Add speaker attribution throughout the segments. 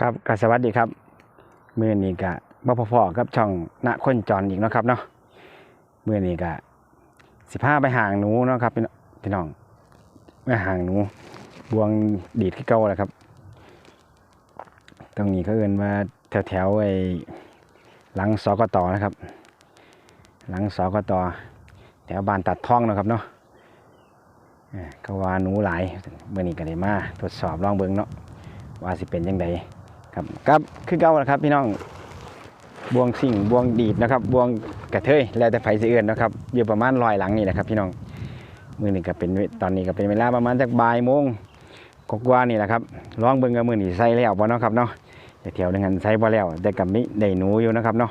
Speaker 1: ครับกสวัสดีครับ มือนี้กะบ่พอๆกับช่องณคนจรอีกนะครับเนาะมือนี้กะสิพาไปห่างหนูเนาะครับพี่น้องไปห่างหนูบวงดีดที่เก่าแหละครับ ตรงนี้เขาเอินว่าแถวๆไอ้หลังสกตนะครับ หลังสกตแถวบ้านตัดท่องนะครับเนาะก็ว่าหนูหลายเมื่อนี้ก็ได้มาทดสอบลองเบิ่งเนาะว่าสิเป็นยังไง ครับครับคือเก่าแล้วครับพี่น้องบวงสิ่งบวงดีดนะครับบวงกระเทยแล้วแต่ไผสิเอื่นนะครับอยู่ประมาณลอยหลังนี่แหละครับ พี่น้องมือนี่ก็เป็นตอนนี้ก็เป็นเวลาประมาณจากบ่ายโมงกว่านี่แหละครับลองเบิ่งกับมือนี่ใส่แล้วบ่เนาะครับเนาะแต่เที่ยวนึงหันใส่บ่แล้วแต่กับมิได้หนูอยู่นะครับเนาะ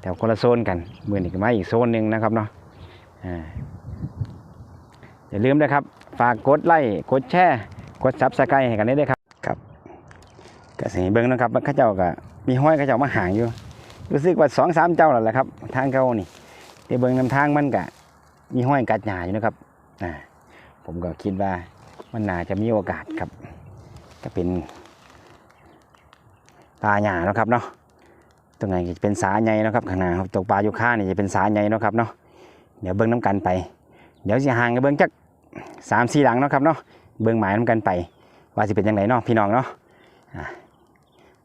Speaker 1: แถวคนละโซนกันมือนี่ก็มาอีกโซนหนึ่งนะครับเนาะอย่าลืมนะครับ ฝากกดไลค์กดแชร์กดซับสไครต์ให้กันได้ด้วยครับ ก็สิเบิ่งนะครับข้าเจ้าก็มีห้อยข้าเจ้ามาหางอยู่ รู้สึกว่าสองสามเจ้าแล้วแหละครับ ทางเขานี่แต่เบิ่งนำทางมันก็มีห้อยกัดหญ้าอยู่นะครับอ่าผมก็คิดว่ามันน่าจะมีโอกาสครับก็เป็นปลาหญ้านะครับเนาะตรงไหนจะเป็นสาใหญ่นะครับข้างหน้าครับตกปลาอยู่ข้างนี่จะเป็นสาใหญ่นะครับเนาะเดี๋ยวเบิ่งน้กันไป เดี๋ยวสิห่างกันเบิ่งจักสามสี่หลังเนาะครับเนาะเบิ่งหมายน้กันไป ว่าสิเป็นยังไงเนาะพี่น้องเนาะ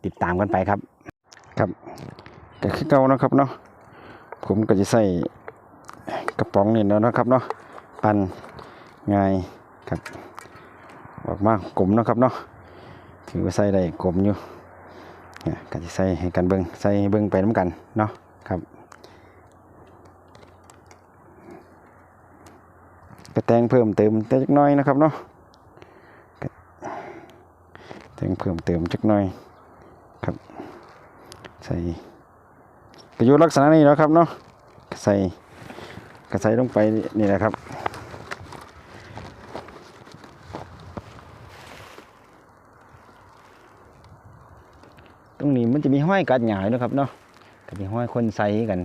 Speaker 1: ติดตามกันไปครับครับก็คือเก่านะครับเนาะผมก็จะใส่กระป๋องนี่แล้วนะครับเนาะปั่นง่ายครับออกมากลมเนาะครับเนาะถือว่าใส่ได้กลมอยู่เนี่ยก็จะใส่ให้กันเบิงใส่เบิงไปน้ำกันเนาะครับก็แตงเพิ่มเติมแต่จักหน้อยนะครับเนาะก็แตงเพิ่มเติมจักหน้อย ใส่ประโยชน์ลักษณะนี้เนาะครับเนาะใส่กระใส่ลงไปนี่แหละครับตรงนี้มันจะมีห้อยกัดหญ้าอยู่เนะครับเนาะก็มีห้อยคนใส่กัน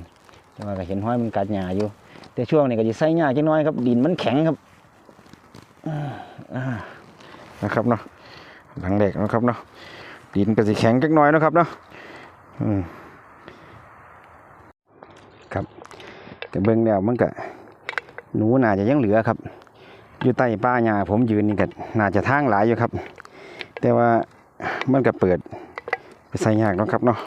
Speaker 1: แต่ว่าก็เห็นห้อยมันกัดหญ้าอยู่ แต่ช่วงนี้ก็จะใส่หญ้าจักหน้อยครับ ดินมันแข็งครับนะครับเนาะหลังเด็กนะครับเนาะ ดินก็สิแข็งจักหน้อยนะครับเนาะอืมครับแต่เบิ่งแล้วมันก็หนูน่าจะยังเหลือครับ อยู่ใต้ป้าหญ้าผมยืนนี่ก็น่าจะทางหลายอยู่ครับ แต่ว่ามันก็เปิดไปใส่ยากนะครับเนาะ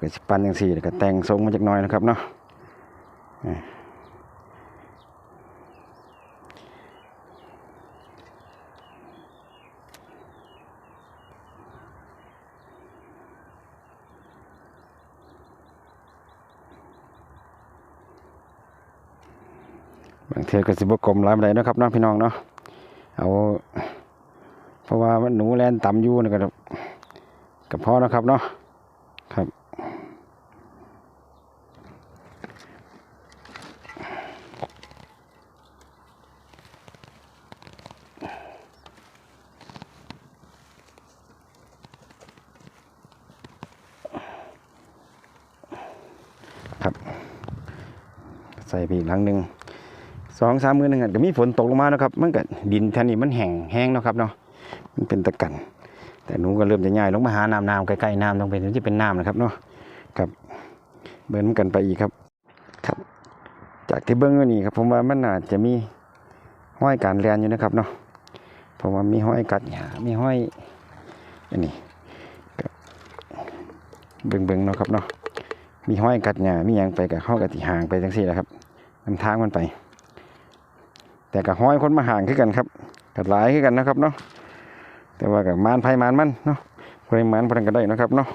Speaker 1: ก็สิปันอย่างสี่แล้วก็แต่งทรงมาจากน้อยนะครับเนาะ บางเทือก็สิบกลมหลายปานใดเนะครับเนาะพี่น้องเนาะเอา เพราะว่ามันหนูแลนต่ำยู่นี่ก็กับพ่อนะครับเนาะครับครับ ใส่ไปอีกหลังหนึ่ง สองสามมือหนึ่งก็มีฝนตกลงมานะครับ มันก็ดินแถวนี้มันแห้งแห้งนะครับเนาะมันเป็นตะกันแต่หนูก็เริ่มจะง่ายลงมาหาน้ำน้ำใกล้ๆน้ำต้องเป็นที่เป็นน้ำนะครับเนาะครับเบิ้นกันไปอีกครับครับ จากที่เบิ้งนี่ครับผมว่ามันน่าจจะมีห้อยการเรียนอยู่นะครับเนาะเพราะว่ามีห้อยกัดหญ้ามีห้อยอันนี้ก็เบิ้งเบิ้งๆเนาะครับเนาะมีห้อยกัดหญ้ามีหยังไปกับห้อกัดห่างไปจังซี่แหละครับนำทางมันไป แต่กับห้อยคนมาห่างคือกันครับกัดหลายคือกันนะครับเนาะแต่ว่ากับมานไผมานมันเนาะได้มานพอนันก็ได้นะครับเนาะ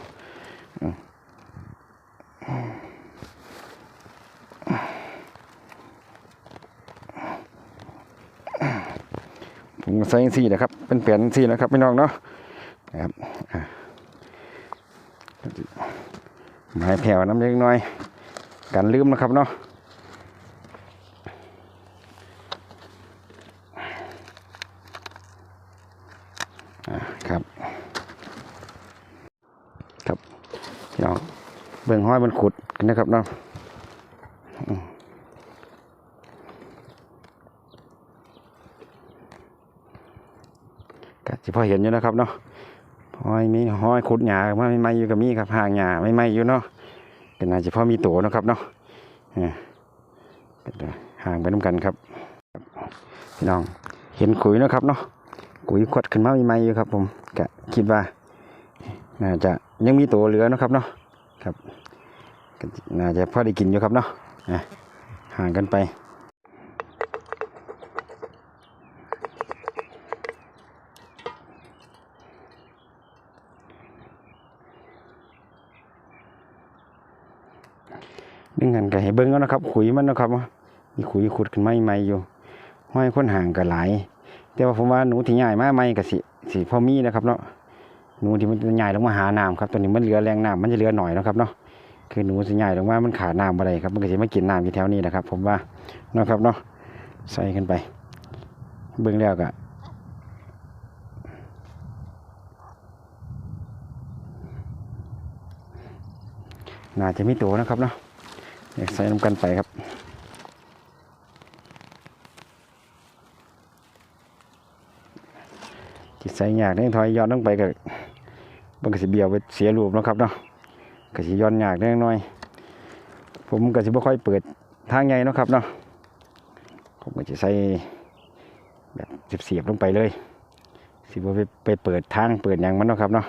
Speaker 1: ผมใส่จังซี่นะครับ เป็นเปลี่ยนจังซี่นะครับพี่น้องเนาะนะครับอ่าไม้แผ่วน้ำเล็กน้อย กันลืมนะครับเนาะอ่าครับ ครับพี่น้อง เบิ่งห้อยมันขุดนะครับเนาะก็สิพอเห็นอยู่นะครับเนาะห้อยมีห้อยขุดหญ้าไม่ไม่อยู่กับมีครับห่างหญ้าไม่ไม่อยู่เนาะก็น่าจะพอมีโตเนะครับเนาะห่างไปน้ำกันครับพี่น้องเห็นขุยนะครับเนาะขุยขวดขึ้นมาไม่ไม่อยู่ครับ ผมก็คิดว่าน่าจะยังมีโตเหลือนะครับเนาะครับ น่าจะพอได้กินอยู่ครับเนาะห่างกันไป ดึงกันก็ให้เบิ้งก็นะครับ ขุยมันนะครับมีขุยขุดขึ้นมาใหม่ๆอยู่ ห้อยคนห่างก็หลายแต่ว่าผมว่าหนูที่ใหญ่มาใหม่ก็สิสิพอมีนะครับเนาะหนูที่มันใหญ่ลงมาหาน้ำครับตัวนี้มันเหลือแรงน้ำมันจะเหลือหน่อยนะครับเนาะ คือหนูสิใหญ่ลงมามันขาดน้ำอะไรครับ มันก็จะไมากินน้ำอยู่แถวนี้นะครับ ผมว่าเนาะครับเนาะใส่กันไป เบิ้องแล้วก็น่าจะมีตัวนะครับเนาะอยากใส่น้ำกันไปครับจิตใส่ยากเน่ถอยย้อนลงไปก็มันก็สิเบียวไปเสียรูปนะครับเนาะ ก็สิย้อนยากเล็กน้อย ผมก็สิบ่ค่อยเปิดทางใหญ่นะครับเนาะผมก็จะใส่แบบเสียบๆลงไปเลยสิบ่ไปไปเปิดทางเปิดอยังมันเนาะครับเนาะ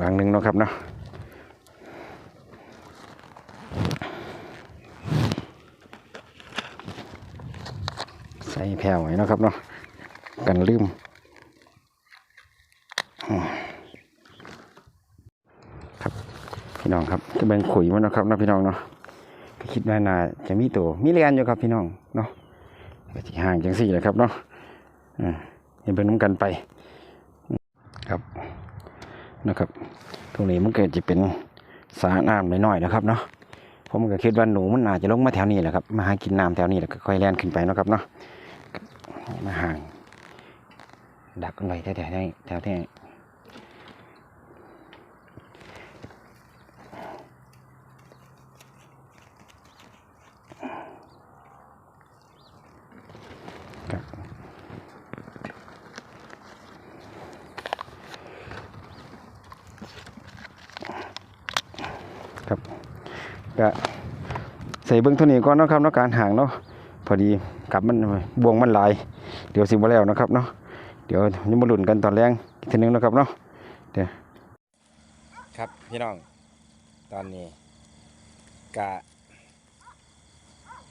Speaker 1: หลังหนึ่งเนาะครับเนาะใส่แผ่วไว้เนาะครับเนาะกันลืมครับพี่น้องครับจะเป็นขุยมันนะครับนาะพี่น้องเนาะก็คิดว่าน่าจะมีตัวมีเรียนอยู่ครับพี่น้องเนาะก็สิห่างจังสี่แหละครับเนาะอ่าเห็นเป็นน้ำกันไป นะครับ ตรงนี้มันเกิดจะเป็นสาน้ำน้อยๆนะครับเนาะผมก็คิดว่าหนูมันอาจจะลงมาแถวนี้แหละครับมาหากินน้ำแถวนี้แล้วก็ค่อยแล่นขึ้นไปนะครับเนาะมาห่างดักกันไว้แถวๆนี้แถวที่ครับครับก็ใส่เบื้องท่านี้ก่อนนะครับเนาะการห่างเนาะพอดีกลับมันบวงมันหลายเดี๋ยวสิบ่แล้วนะครับเนาะเดี๋ยวนี่มาหลุนกันตอนแรงอีกทีนึงนะครับเนาะเดี๋ยวครับพี่น้องตอนนี้กะ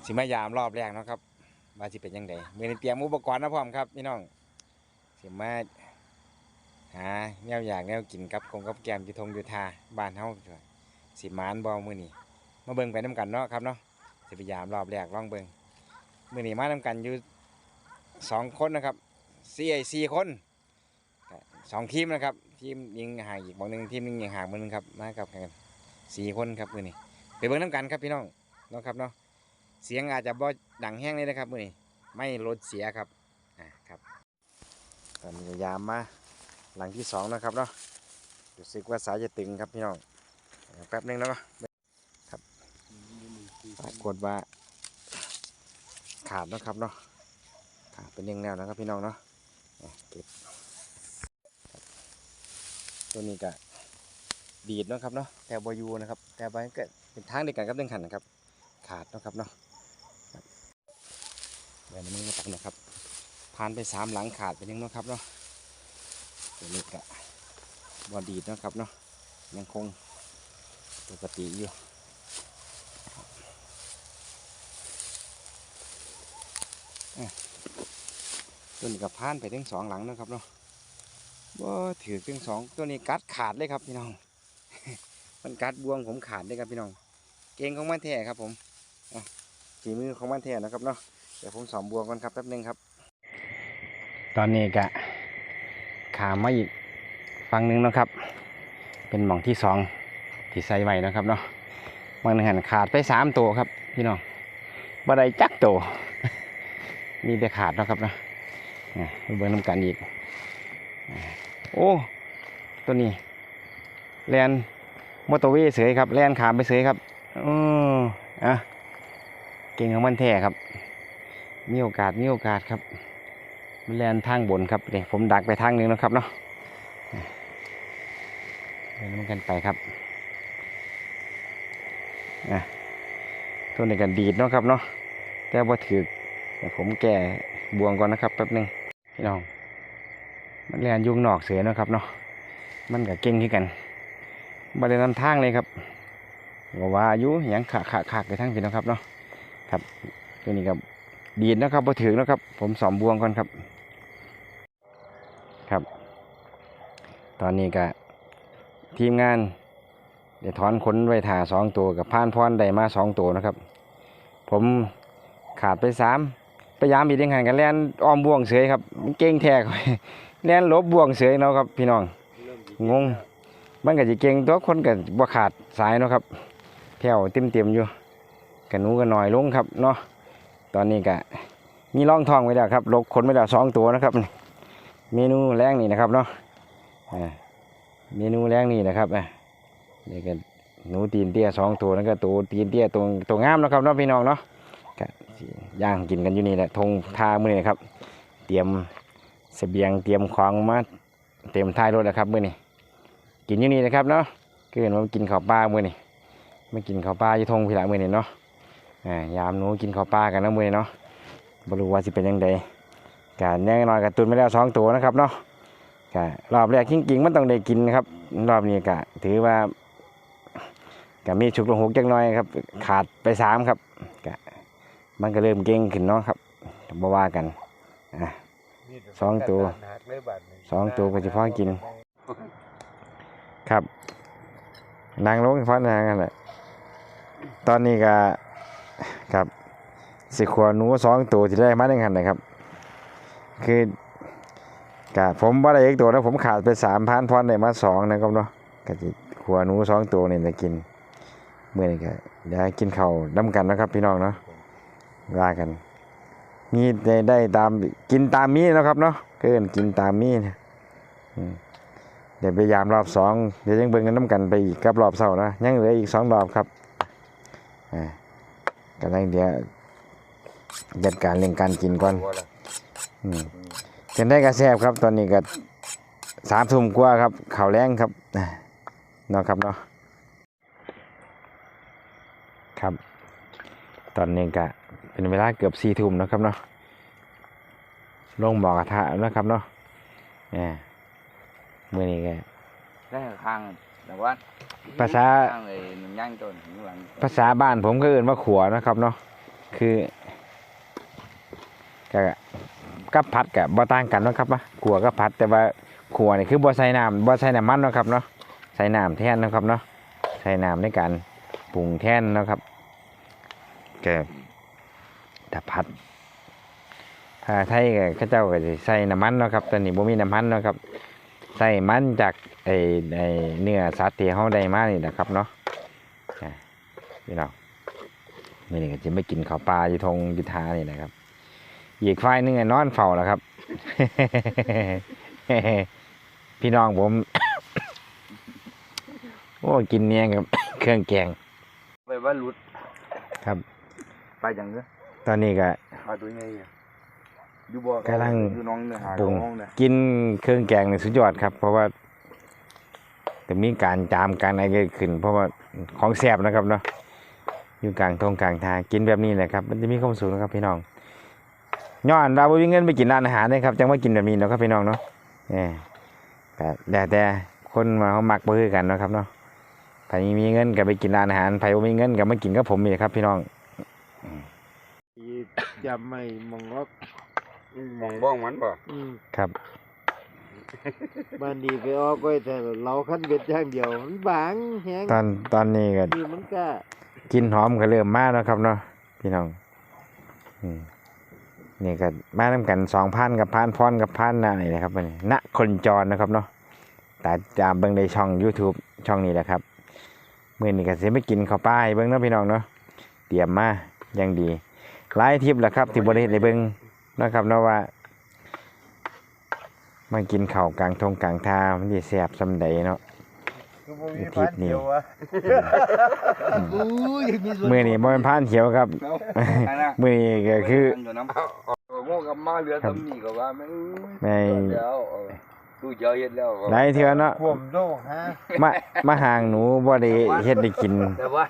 Speaker 1: สิมายามรอบแรกนะครับมาสิเป็นยังไงเมื่อในเตรียมอุปกรณ์นะพร้อมครับพี่น้องสิมาหาแนวอยากแนวกินกับกงกับแกมอยู่ทงอยู่ทาบ้านเฮาสิมานบ่มื้อนี้มาเบิ่งไปน้กันเนาะครับเนาะ สิพยายามรอบแรกลองเบิงมื้อนี้มานํกันอยู่สองคนนะครับสี่ไอสี่คนสองทีมนะครับทีมยิงห่างอีกบางหนึ่งทีมนึงยิงห่างบางหนึ่งครับมากับกันสี่คนครับมื้อนี้ไปเบิงน้ำกันครับพี่น้องเนาะครับเนาะเสียงอาจจะบ่ดังแห้งเลยนะครับมื้อนี้ไม่ลดเสียครับอ่าครับตอนนี้พยายามมาหลังที่สองนะครับเนาะรู้สึกว่าสายจะตึงครับพี่น้องแป๊บหนึงแล้วเนาะครับ ปรากฏว่า ขาดนะครับเนาะขาดเป็นยังแนวนะครับพี่น้องเนาะเก็บตัวนี้ก็ดีดนะครับเนาะแต่บอยูนะครับแต่ใบก็เป็นทางเดียวกันกับเรื่องขันนะครับ ขาดนะครับเนาะครับเดี๋ยวนี้มาตักนะครับผ่านไปสามหลังขาดไปยังนะครับเนาะตัวนี้ก็บอดีดนะครับเนาะยังคงปกติอยู่ ตัวนี้ก็พานไปถึงสองหลังนะครับเนาะว่าถือถึงสองตัวนี้กัดขาดเลยครับพี่น้อง มันกัดบวงผมขาดเลยครับพี่น้อง เก่งของมันแท้ครับผมฝีมือของมันแท้นะครับเนาะ เดี๋ยวผมสอมบวงก่อนครับแป๊บนึงครับ ตอนนี้กะขามมาอีกฝั่งนึงแล้วครับ เป็นหม่องที่สองที่ใส่ไว้นะครับเนาะบางหนึ่งหันขาดไปสามตัวครับพี่น้องบ่ได้จักตัว มีแต่ขาดนะครับเนาะอ่เบิ่งน้ำกันอีก โอ้ ตัวนี้ แลนมอเตอร์เวย์เสยครับ แลนขามไปเสยครับอืออะเก่งของมันแท้ครับ มีโอกาส มีโอกาสครับ มันแลนทางบนครับเดี๋ยวผมดักไปทางหนึงนะครับเนาะเดินน้ำกันไปครับอะตัวนี้กันดีดเนาะครับเนาะแต่ว่าถือ เดี๋ยวผมแก่บวงก่อนนะครับแป๊บนึงพี่น้อง มันแลนยุงนอกเสือนะครับเนาะมันกับเก่งขึ้นกันบริเวณทางเลยครับว่าว่าอายุยังขาขาขาไปทางพี่น้องครับเนาะครับตัวนี้กับดีดนะครับพอถึงนะครับ ผมสอมบวงก่อนครับ ครับ ตอนนี้ก็ทีมงานเดี๋ยวถอนขนไว้ถ่าสองตัวกับพานพรได้มาสองตัวนะครับ ผมขาดไปสาม พยายามอีกเด้งหันกันแล่นอ้อมบ่วงเสยครับมันเก่งแท้ครับแล่นลบบ่วงเสยเนาะครับ พี่น้องงงมันก็จะเก่งตัวคนก็บ่ขาดสายเนาะครับแผ่วเต็มเต็มอยู่กันหนูกันหน่อยลงครับเนาะตอนนี้ก็มีร่องทองไว้แล้วครับลกขนไว้แล้วสองตัวนะครับ เมนูแรงนี่นะครับเนาะเมนูแรงนี่นะครับอะนี่ก็หนูตีนเตี้ยสองตัวแล้วก็ตัวตีนเตี้ยตัวตัวงามนะครับเนาะพี่น้องเนาะ ย่างกินกันอยู่นี่แหละทงทามือนี่ครับ เตรียมเสบียงเตรียมของมาเตรียมท้ายรถแล้วครับมือนี้กินอยู่นี่นะครับเนาะคือมากินข้าวปลามือนี้มากินข้าวปลาอยู่ทงพี่ละมื้อนี้เนาะอ่ายามหนูกินข้าวปลากันนะมือนี้เนาะบรู้ว่าสิเป็นยังไงการแน่นอนกับตุนไม่แล้วสองตัวนะครับเนาะกะรอบแรกจริงๆมันต้องได้กินนะครับ รอบนี้กะถือว่ากะมีฉุกลงหกจักหน้อยครับ ขาดไปสามครับ มันก็เริ่มเก่งขึ้นเนาะครับบ่ว่ากันอะสองตัวสองตัวก็เฉพาะกิน ครับ นางลงฟันนางกันแหละตอนนี้ก็ครับสิขวหนูสองตัวที่ได้มาได้หันนะครับ คือกะผมว่าได้อีกตัวแล้วผมขาดไปสามพันพอนได้มาสองนะครับเนาะกะจิขวหนูสองตัวนี่ได้กินเมื่อนี้ก็เดี๋ยวกินข้าวน้ำกันนะครับพี่น้องเนาะ ว่ากันมีได้ได้ตามกินตามมีนะครับเนาะเกินกินตามมีนะเดี๋ยวพยายามรอบสองเดี๋ยวยังเบิ่งกันน้ำกันไปอีกกับรอบเสาร์นะยังเหลืออีกสองรอบครับอ่ากำลังเดี๋ยวจัดการเรื่องการกินก่อนอืมกันได้กระแซบครับ ตอนนี้ก็สามทุ่มกว่าครับข่าวแรงครับเนาะครับเนาะครับ ตอนนี้ก็ เป็นเวลาเกือบสี่ทุ่มเนาะครับเนาะลงบอกกระทะแล้วนะครับเนาะเนี่ยเมื่อนี้ก็
Speaker 2: ได้ข้างแต่ว่า
Speaker 1: ภาษา
Speaker 2: ข้างเลยมันย่างจนถึงหลัง
Speaker 1: ภาษาบ้านผมก็เอื่นว่าขัวนะครับเนาะคือก็กับพัดกับบ่ต่างกันเนาะครับนะขัวกับพัดแต่ว่าขัวนี่คือบ่ใส่น้ำบ่ใส่น้ำมันเนาะครับเนาะใส่น้ำแทนเนาะครับเนาะใส่น้ำในการปรุงแทนเนาะครับก็ ถ้าพัดถ้าไทยก็เขาเจ้าก็สิใส่น้ำมันเนาะครับตอนนี้บ่มีน้ำมันเนาะครับ ใส่มันจากไอ้ไอ้เนื้อสัตว์ที่เฮาได้มานี่นะครับเนาะพี่น้องนี่นี่ก็จะไม่กินข้าวปลาอยู่ทงยุทธานี่นะครับอีกฝ่ายหนึงอะนอนเฝ้าแล้วครับ พี่น้องผม โอ้กินเนี้ยกับ เครื่องแกง
Speaker 2: ไปว่าหลุด
Speaker 1: ครับ
Speaker 2: ไปจังเด้อ
Speaker 1: ตอนนี้ก็
Speaker 2: ปลาตัวใหญ่อะอยู่บ่อกำ
Speaker 1: ลัง
Speaker 2: อยู่น้องเนื้อหา
Speaker 1: ปรุง
Speaker 2: น้องเนี่ย
Speaker 1: กินเครื่องแกงนี่สุดยอดครับ เพราะว่าจะมีการจามการอะไรเกิดขึ้น เพราะว่าของแสบนะครับเนาะอยู่กลางทงกลางทางกินแบบนี้แหละครับ มันจะมีความสุขนะครับพี่น้องย้อนเราบ่มีเงินไปกินร้านอาหารนะครับจังว่ากินแบบนี้เนาะครับพี่น้องเนาะเนี่ยแต่แต่แต่คนมาเขามักบ่คือกันเนาะครับเนาะใครมีเงินก็ไปกินร้านอาหารใครบ่มีเงินก็มากินกับผมนี่ครับพี่น้อง
Speaker 3: อี จำไม่มองล็อก
Speaker 2: มองบ้องมันบ่
Speaker 3: อืม
Speaker 1: ครับ
Speaker 3: บ้านดีไปออกก็แต่เราขั้นเบ็ดอย่างเดียว มันบางแหง
Speaker 1: ตอนตอนนี้ก็
Speaker 3: คือมันก็
Speaker 1: กินหอมก็เริ่มมาแล้วครับเนาะพี่น้องอืมนี่ก็มาทำกันสองพันกับพันพรกับพันนานี่นะครับวันนี้ณคนจรนะครับเนาะแต่จามเบิ่งในช่อง YouTube ช่องนี้แหละครับมื้อนี้ก็สิไปกินข้าวปลาให้เบิ่งเนาะพี่น้องเนาะเตรียมมาอย่างดี หลายทริปแล้วครับ ที่บ่ได้เฮ็ดให้เบิ่งเนาะครับเนาะว่ามากินข้าวกลางทงกลางทางมันสิแซ่บซำใดเนาะ
Speaker 3: คือบ่มี
Speaker 1: ทิ
Speaker 3: พั
Speaker 1: ศ
Speaker 3: น
Speaker 1: นี่
Speaker 3: เดียววะอู้ยมีส่วน
Speaker 1: มื้อนี้บ่แม่นผ่านเขียวครับ
Speaker 2: อันน่ะ
Speaker 1: มื้อนี้ก็คือ
Speaker 2: มันอยู่น้ำเอาโง่กับมาเหลือตำหนิก็ว่าไม่
Speaker 1: แม่
Speaker 2: เดี๋ยวเอา ดูเยอะเฮ็ดแล้ว
Speaker 1: หลายเทื่อเนาะ
Speaker 3: ขวมโดกฮะ
Speaker 1: มามาห่างหนูบ่ได้เฮ็ดได้กิน
Speaker 2: แต่ว่า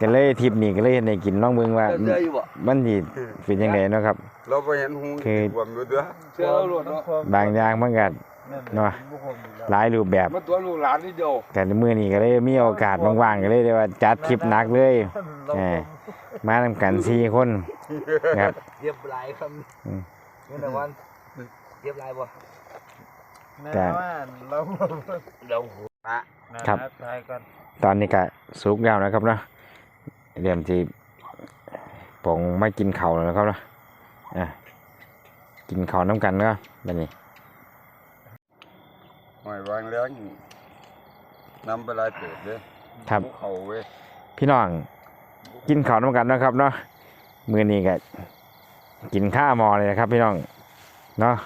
Speaker 1: ก็เลยทริปนี้ก็เลยเฮ็ดให้กินลองเบิ่งว่า
Speaker 2: เชื่ออยู่บ่
Speaker 1: มันสิเป็นจังไดเนาะครับ
Speaker 2: เราไปเห็นหู
Speaker 1: คือ
Speaker 2: รวมอยู่เด้อเชื่อเราหลดเนาะ
Speaker 1: บางอย่างมันก็เนาะหลายรูปแบบ
Speaker 2: มาตัวลูกหลานนี่เดียว
Speaker 1: กันมื้อนี้ก็เลยมีโอกาสว่างๆก็เลยได้ว่าจัดทริปหนักเลยแหมมานํกัน4คนครับ
Speaker 2: เรียบร้อยครับ
Speaker 1: อืม
Speaker 2: นี่แต่วันเรียบร้อยบ่
Speaker 3: แน่ว่าเรา
Speaker 2: เดี๋ยวพระ
Speaker 1: ครับ
Speaker 3: ทายกัน
Speaker 1: ตอนนี้ก็สุกแล้วนะครับเนาะเริ่มสิปองมากินข้าวแล้วนะครับเนาะอะกินข้าวนํกันเนาะบัดนี้
Speaker 2: หอยวางแล้วนำไปหลายเติบเด้อ
Speaker 1: ครับ
Speaker 2: ภูเขาเว้ย
Speaker 1: พี่น้องกินข้าวน้ำกันนะครับเนาะมือนี้ก็กินข้าวหมอเลยนะครับ พี่น้องเนาะ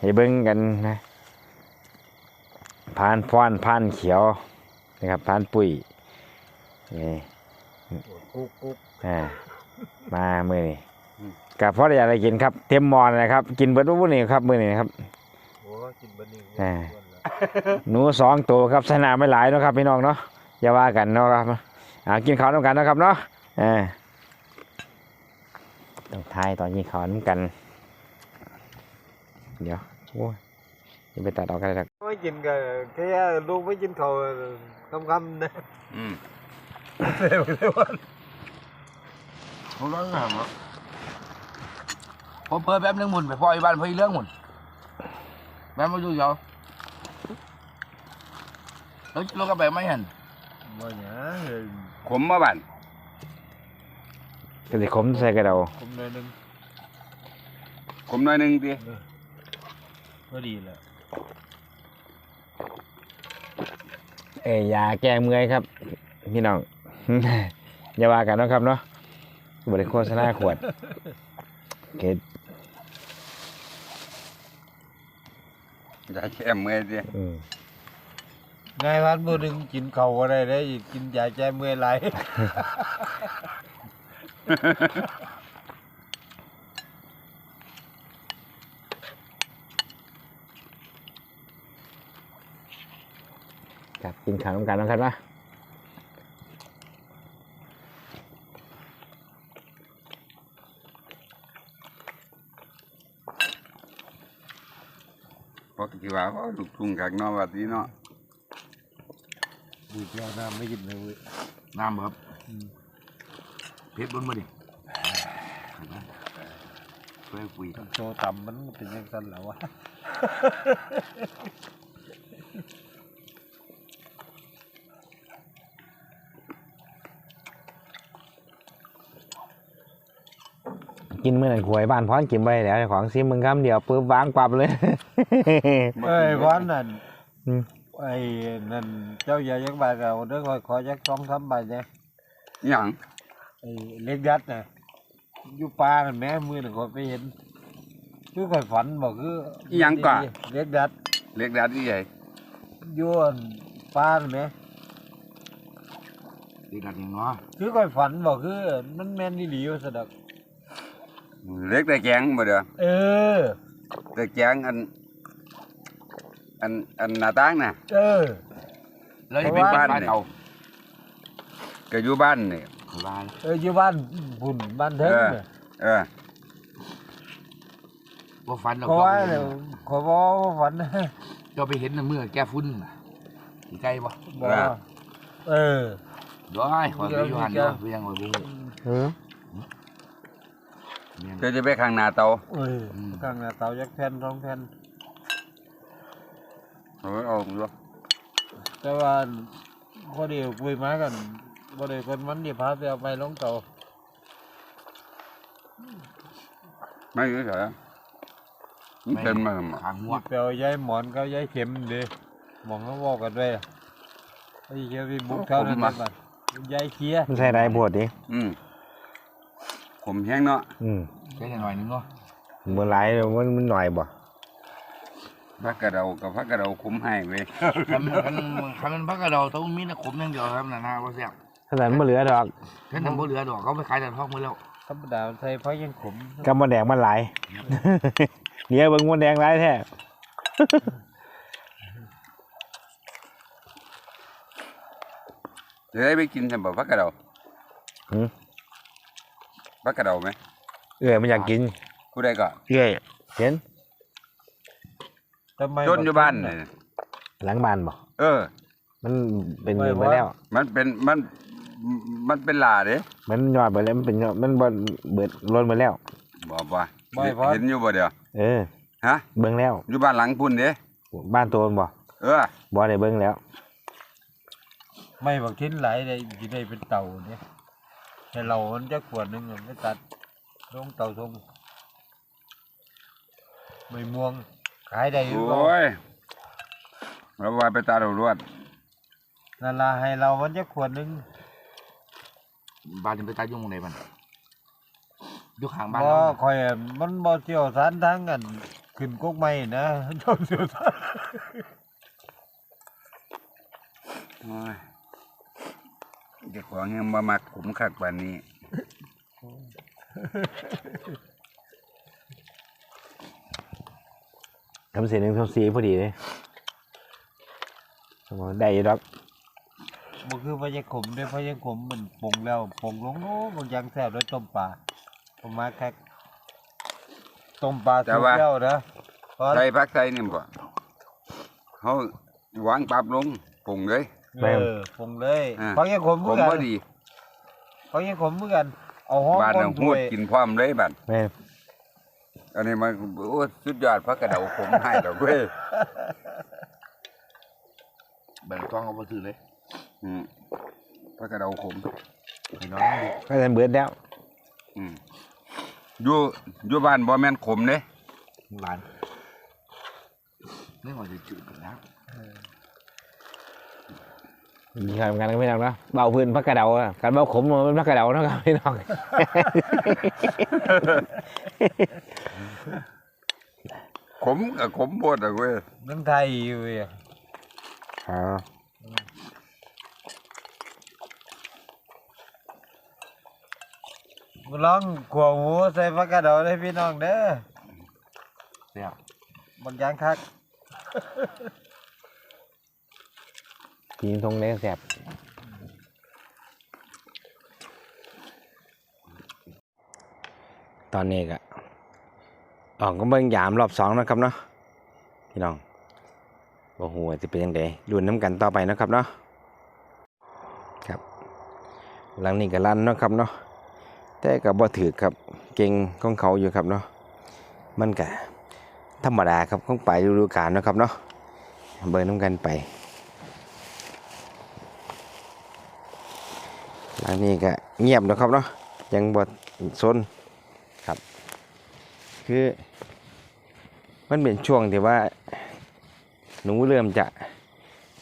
Speaker 1: ให้เบิ้งกันนะพานฟ้อนพานเขียวนะครับพานปุ๋ยนี่
Speaker 3: กุ๊กกุ๊ก
Speaker 1: อ่ามามือนี้กับพ่อได้อยากอะไรกินครับ เต็มหมอนเลยครับ กินเบิร์ดวุ้นนี่ครับมือนี้ครับ
Speaker 3: โอ้กินบะหมี่
Speaker 1: อ่าหนูสองตัวครับสนามไม่หลายเนาะครับพี่น้องเนาะอย่าว่ากันเนาะครับอ่ากินข้าวน้ำกันนะครับเนาะอ่าต้องทายตอนกินข้าวน้ำกัน เดี๋ยว โอ้ยอย่าไปตัดออกกันเลยครับ
Speaker 3: ไม่กินก็แค่ลูกไม่กินเขาวคำๆนะ
Speaker 2: อืม
Speaker 3: เร็วเร็ว
Speaker 2: ผมร้องหามอะผมเพิ่มแป๊บนึงหมุนไปพ่อไอ้บ้านพ่ออีเรื่องหมุนแม่มาดูเยาแล้วเราก็ไปไม่เห็น
Speaker 3: มาเนี่ยเออ
Speaker 2: ขมมาบ้าน
Speaker 1: ก็สิขมใส่กระเดา
Speaker 3: ผมเลยนึง
Speaker 2: ขมหน่อยหนึงดิ
Speaker 3: ก็ดีแหละ
Speaker 1: เอ้ยยาแก้เมื่อยครับ พี่น้อง อย่าว่ากันเนาะครับเนาะบริโภคณาขวดเกด
Speaker 2: ยาแก้เมื่อยดิ
Speaker 1: อืม
Speaker 3: นายพันผู้หนึ่งกินเขาวอะไรได้อีกกินยาแก้เมื่อยไห
Speaker 1: ครับกินข้าวน้ำกันเนาะครับเนาะ
Speaker 2: เพราะที่ว่าเขาลูกทุ่งข้างนอกว่าดีเนาะ
Speaker 3: ดีแก้วน้ำไม่กินเลยเว้ย
Speaker 2: น้ำครับเพชรบนมาดิเพื่อคุย
Speaker 3: โตต่ำมันเป็นยังไงแล้ววะ
Speaker 1: กินเมื่อนั้นขวยบ้านพรกินไปแล้วเจ้าของซิมมึงคำเดียวปุ๊บวางปับเลย
Speaker 3: เอ้ยวันนั่น
Speaker 1: อืม
Speaker 3: ไอ้นั่นเจ้าอย่ายักบาทเราเด้อคอยขอยักสองสามใบเนี่ย
Speaker 2: หยัง
Speaker 3: ไอ้เล็กยัดน่ะอยู่ป่านั่นแม่มือหนึ่งคอยไปเห็นคือคอยฝันบอกคือ
Speaker 2: อิหยังก่ะ
Speaker 3: เล็กยัด
Speaker 2: เล็กดัดที่ใหญ่
Speaker 3: อยู่อั่นป่านั่นแหม่
Speaker 2: เล็กดัดยังเนาะ
Speaker 3: คือคอยฝันบอกคือมันแม่นดีๆว่าสะดอก
Speaker 2: เล็กแต่แกงบ่เด้อ
Speaker 3: เออ
Speaker 2: แต่แกงอันอันอันหน้าต่างน่ะ
Speaker 3: เออ
Speaker 2: แล้วที่เป็นบ้านเนี่ยก็อยู่บ้านนี่บ้าน
Speaker 3: เอออยู่บ้านบุญบ้านเทิงน่ะ
Speaker 2: เออ
Speaker 4: ว่าฟันเรา
Speaker 3: ขอ
Speaker 4: ก็
Speaker 3: ว่าเดี๋ยวขอบอก ว่าฝันนะ
Speaker 4: เราไปเห็นในเมื่อแก้ฟุ้นน่ะที่ใกล้ปะ
Speaker 3: บอกว่าเออ
Speaker 4: ย้อยขอไปอยู่หัน
Speaker 3: เดี๋ยว
Speaker 4: เนาะเวียงไว้ เบิ่ง
Speaker 1: เออ
Speaker 4: เวียง
Speaker 2: ก็จะไปข้างหน้าเตา
Speaker 3: เออข้างหน้าเตายักแผ่นสองแผ่น
Speaker 2: เอาไว้เอาดู
Speaker 3: แต่ว่าพอดีคุยมากันพอดีคนมันดีพาไปเอาไปลงเตา
Speaker 2: ไม่รู้เหรอมันเป็นมาหมด
Speaker 4: ทางหัว
Speaker 3: ไปเอาย้ายหมอนเขาย้ายเข็มเด้หมองเขาบอกกันไว้ไอ้เหี้ยไปบุกเท่านั้นนะบัดยายเคีย
Speaker 1: มันใส่ได้บวดดิ
Speaker 2: อืม ผมแห้งเนาะ
Speaker 1: อืม
Speaker 4: แค่หน่อยนึงเนาะ
Speaker 1: มันหลายมันมันหน่อยบ่
Speaker 2: พักกระเดากับพักกระเดาคุ้มให้เว้ย
Speaker 4: คันคันคันมันพักกระเดาต้องมีแต่ขมอย่างเดียวครับนะนะว่าแซ่บ
Speaker 1: ถ้าแต่มันเหลือดอก
Speaker 4: แค่ทำบ่เหลือดอกเขาไปขายแต่ทอกหมดแล้ว
Speaker 3: ธรรมดาใส่เพราะยังขม
Speaker 1: กำมันแดงมันหลายเนี่ยเบิ่งมันแดงหลายแท้
Speaker 2: จะได้ไปกินทำแบบพักกระเดา
Speaker 1: หืม
Speaker 2: พักกระเดาไหม
Speaker 1: เอ้ยมันอยากกิน
Speaker 2: ผู้ใดก็
Speaker 1: เอ้ยเห็น
Speaker 3: ทำไม
Speaker 2: จนอยู่บ้านน่ะ
Speaker 1: หลังบ้านบ่
Speaker 2: เออ
Speaker 1: มันเป็นเงินไปแล้ว
Speaker 2: มันเป็นมันมันเป็นหลาเด้
Speaker 1: มันยอดไปแล้วมันเป็นยอดมันบ่เบิดล้นไปแล้ว
Speaker 2: บอกว่า
Speaker 3: ไม่เพราะ
Speaker 2: เห็นอยู่บ่เดียว
Speaker 1: เออ
Speaker 2: ฮะ
Speaker 1: เบิ่งแล้ว
Speaker 2: อยู่บ้านหลังพุ่นเด้
Speaker 1: บ้านโตนบ่
Speaker 2: เออ
Speaker 1: บ่ได้เบิ่งแล้ว
Speaker 3: ไม่บอกทิ้นหลายได้อยู่ได้เป็นเต่าเนี่ย ให้เรามันจะขวดหนึงอะไม่ตัดลงเต่าทงไม่ม่วงขายได้หรือเปล่า
Speaker 2: โอ้ยเราว่าไปตาเรารวด
Speaker 3: นั่นละให้เรามันจะขวดหนึง
Speaker 4: บ้านจะไปตายยุ่งไหนมันอยู่ข้างบ้าน
Speaker 3: บ่
Speaker 4: เรา
Speaker 3: คอยอะมันบ่เที่ยวสารทั้งกันขึ้นกกไม้นะเจ้าเที่ยวสาร
Speaker 2: โอ้ย เด็กของยังมามักขุมคักปานนี้
Speaker 1: ทำเสียงหนึ่งทำสีพอดีเลยสมมติได้อยู่ดอก
Speaker 3: บ่คือพะยังขมเด้อพะยังขมมันปรุงแล้วปรุงลงโอ้บางอย่างแซ่บด้วยต้มปลาผมมาแค่ต้มปลา
Speaker 2: แต่
Speaker 3: สุก
Speaker 2: ว่า
Speaker 3: แล้วนะเพราะ
Speaker 2: ใส่พักใส่นี่บ่เขาวางปรับลงปรุงเลย
Speaker 3: เออปรุงเลย
Speaker 2: อ่า
Speaker 3: เพราะยังขม
Speaker 2: ผ
Speaker 3: เหมือ
Speaker 2: ม
Speaker 3: นกั
Speaker 2: บ่
Speaker 3: น
Speaker 2: ดี
Speaker 3: เพราะยังขมเหมือนกันเอาห้อง
Speaker 2: บ้าน
Speaker 3: ก้
Speaker 2: น่ะ
Speaker 3: น
Speaker 2: หู
Speaker 3: ถ้ว
Speaker 2: ด
Speaker 3: ย
Speaker 2: กินพร้อมเลยบัด
Speaker 1: แม่น
Speaker 2: อันนี้มันโอ้สุดยอดพักกระเดาผมให้ดอกเว้ย
Speaker 4: แบ่งกล้องเอาไปถือเลย
Speaker 2: อืมพักกระเดาผม
Speaker 4: ให้น้องดู
Speaker 1: ก็จะเบิดแล้ว
Speaker 2: อืมอยู่อยู่บ้านบ่แม่นขมเด้
Speaker 4: หลานนี่มันจะจืดกันนะ
Speaker 1: มีใครเหมือนกันก็ไม่ได้นะเบาพื้นพักกระเดาอะการเบาขมมันพักกระเดาเนาะครับพี่น้อง
Speaker 2: ขมกับขมโพดดอกเว้ย
Speaker 3: นึ่งไทยอยู่เว้ย
Speaker 1: อ๋อ
Speaker 3: มาลองขวหมูใส่ผักกาดดองให้พี่น้องเด้อ
Speaker 4: แซ่บบา
Speaker 3: งอย่างคัก
Speaker 1: กินทงเล็กแสบตอนนี้ก็ออกก็เบิ่งยามรอบสองนะครับเนาะพี่น้องว่าหัวจะเป็นยังไงรุ่นน้ำกันต่อไปนะครับเนาะครับหลังนี้ก็ลั่นนะครับเนาะแต่กับบ่ถือครับเก่งของเขาอยู่ครับเนาะมันก็ธรรมดาครับของไปฤดูกาลนะครับเนาะเบิ่งน้ำกันไป หลังนี้ก็เงียบนะครับเนาะยังบ่ซนครับ คือมันเป็นช่วงที่ว่า หนูเริ่มจะ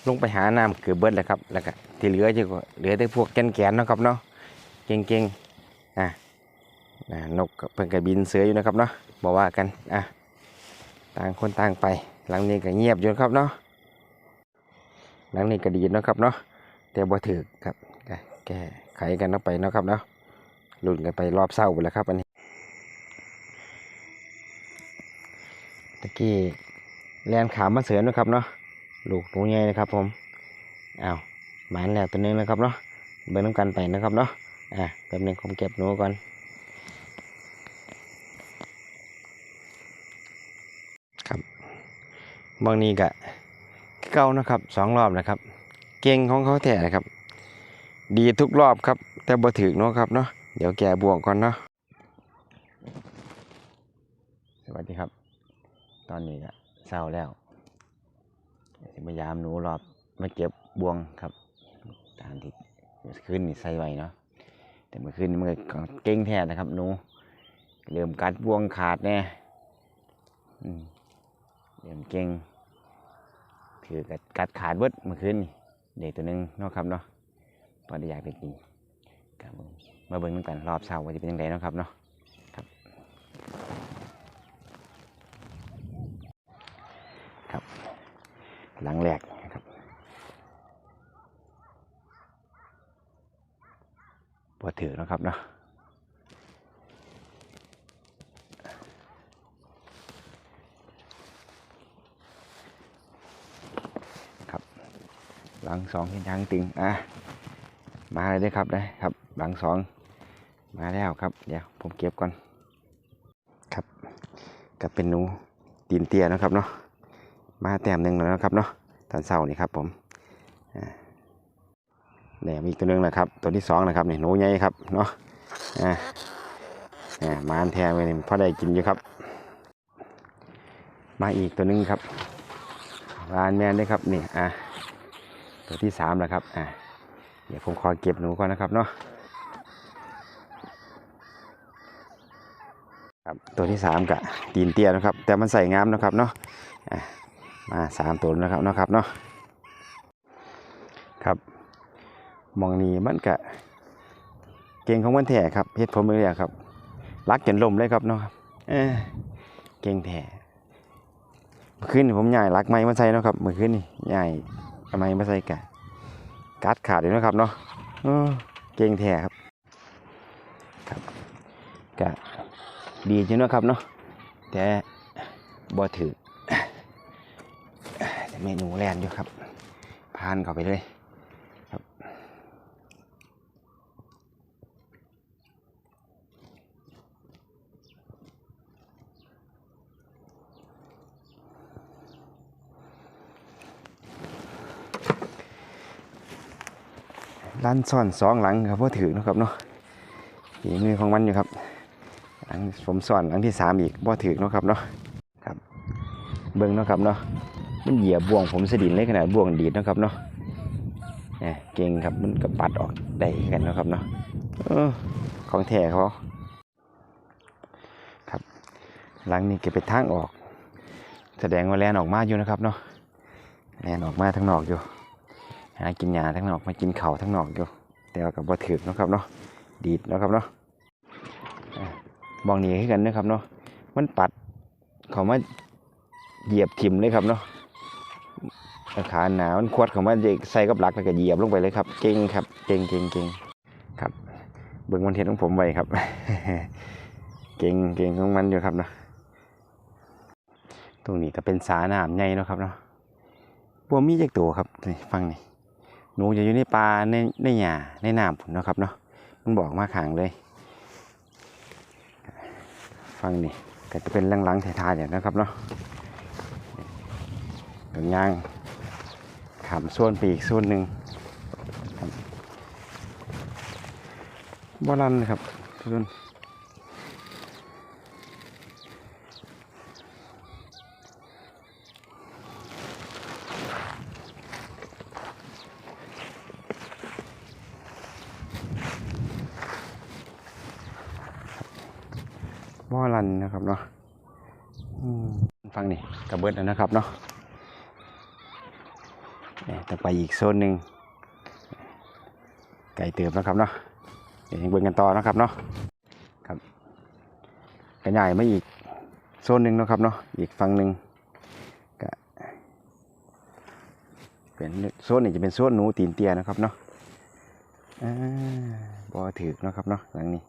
Speaker 1: ลงไปหาน้ำเกือบเบิดแล้วครับแล้วก็ที่เหลือจะเหลือแต่พวกแกนๆเนาะครับเนาะเก่งๆอะอะนกเพิ่งก็บินเสืออยู่นะครับเนาะบอกว่ากันอะต่างคนต่างไป หลังนี้ก็เงียบอยู่ครับเนาะหลังนี้ก็ดีนะครับเนาะแต่บ่ถือครับแก้ ไขกันเนาไปนะครับเนาะหลุ้นกันไปรอบเศร้าไปแล้วครับอันนี้ตะกี้แลนขามมาเสือนะครับเนาะลูกหนูใหญ่นะครับผมอ้าวหมานแล้วตัวนึงนะครับเนาะเบิ่งน้ำกันไปนะครับเนาะอะแป๊บนึงผมเก็บหนูก่อนครับบางนี้กะเก้านะครับสองรอบนะครับ เก่งของเขาแท้นะครับ ดีทุกรอบครับ แต่บ่ถึกเนาะครับเนาะเดี๋ยวแกบ่วกก่อนเนาะสวัสดีครับ ตอนนี้ก็เศร้าแล้วพยายามหนูรอบมาเก็บบ่วงครับตามที่เมื่อคืนนี่ใส่ไว้เนาะแต่เมื่อคืนนี่มันก็เก่งแท้นะครับหนูเริ่มกัดบ่วงขาดแน่เริ่มเก่งถือกัดกัดขาดเบิดเมื่อคืนนี่เด็กตัวหนึงเนาะครับเนาะ พอได้อยากได้กินครับผมมาเบิ่งนำกันรอบเช้าว่าจะเป็นยังไงนะครับเนาะครับ ครับ หลังแรกนะครับปวดถือนะครับเนาะหลังสองเห็นทางตึงอะ มาเลยได้ครับได้ครับ หลังสองมาแล้วครับ เดี๋ยวผมเก็บก่อนครับก็เป็นหนูตีนเตี้ยนะครับเนาะมาแต้มหนึ่งแล้วนะครับเนาะตอนเช้านี่ครับผมเนี่ยมีอีกตัวหนึงนะครับ ตัวที่สองนะครับเนี่ยหนูใหญ่ครับเนาะอ่าอ่ามาอันแทนไว้นี่พอได้กินอยู่ครับ มาอีกตัวหนึงครับวานแมนได้ครับนี่อะตัวที่สามแล้วครับอ่า เดี๋ยวผมขอเก็บหนูก่อนนะครับเนาะครับตัวที่สามกะตีนเตี้ยนะครับ แต่มันใส่งามนะครับเนาะอ่ามาสามตัวนะครับเนาะครับเนาะครับมองนี้มันกะเก่งของมันแท้ครับเฮ็ดผมเลยครับรักจนลมเลยครับเนาะเก่งแท้เมื่อคืนผมใหญ่รักไม้มาใส่เนาะครับเมื่อคืนนี่ใหญ่ทำไมไม่ใส่กะ กัดขาดเลยนะครับเนาะเก่งแท้ครับครับกะดีจริงนะครับเนาะแต่บ่ถือแต่เมนูแลนอยู่ครับพานเข้าไปเลย ร้านซ่อนสองหลังครับพ่ถือนะครับเนาะฝีมือของมันอยู่ครับหลังผมซ่อนหลังที่สามอีกพ่ถือนะครับเนาะครับ เบิ้งนะครับเนาะมันเหยียบบ่วงผมสดินเลยขนาดบ่วงดีดนะครับเนาะเนี่ยเก่งครับมันก็ปัดออกได้กันนะครับเนาะออของแท้เขาครับ หลังนี้เก็บไปทางออก แสดงว่าแลนออกมาอยู่นะครับเนาะแลนออกมาทางนอกอยู่ หากินหญ้าทั้งนอกมากินเข่าทั้งนอกอยู่แต่ว่ากับบ่ถือนะครับเนาะดีดนะครับเนาะมองหนีให้กันนะครับเนาะมันปัดเขามาเหยียบทิมเลยครับเนาะขาหนามันควดเขามาใส่กับหลักแล้วก็เหยียบลงไปเลยครับ เก่งครับ เก่งเก่งเก่งครับ เบิ่งมันเทศของผมไว้ครับ เก่งเก่งของมันอยู่ครับเนาะตรงนี้ก็เป็นสาหน้ำใหญ่เนาะครับเนาะบัวมีจักตัวครับฟังนี่ หนูจะอยู่ในป่าในในหญ้าในน้ำพุ่นนะครับเนาะมันบอกมาขังเลย ฟังนี่ก็จะเป็นลังๆถ่ายๆอย่างนะครับเนาะตรงย่างขามส่วนปีกส่วนหนึ่งบบ่รันเลยครับส่วนบ่รัน นะครับเนาะฟังนี่กระเบิดแล้วนะครับเนาะเนี่ยแต่ไปอีกโซนหนึ่งไก่เติบแล้วครับเนาะเดี๋ยวยังเบิ่งกันต่อนะครับเนาะครับกระใหญ่มาอีกโซนหนึ่งนะครับเนาะอีกฝั่งหนึ่งก็เป็นโซนนี้จะเป็นโซนหนูตีนเตียนะครับเนาะอ่าบ่ถือนะครับเนาะหลังนี้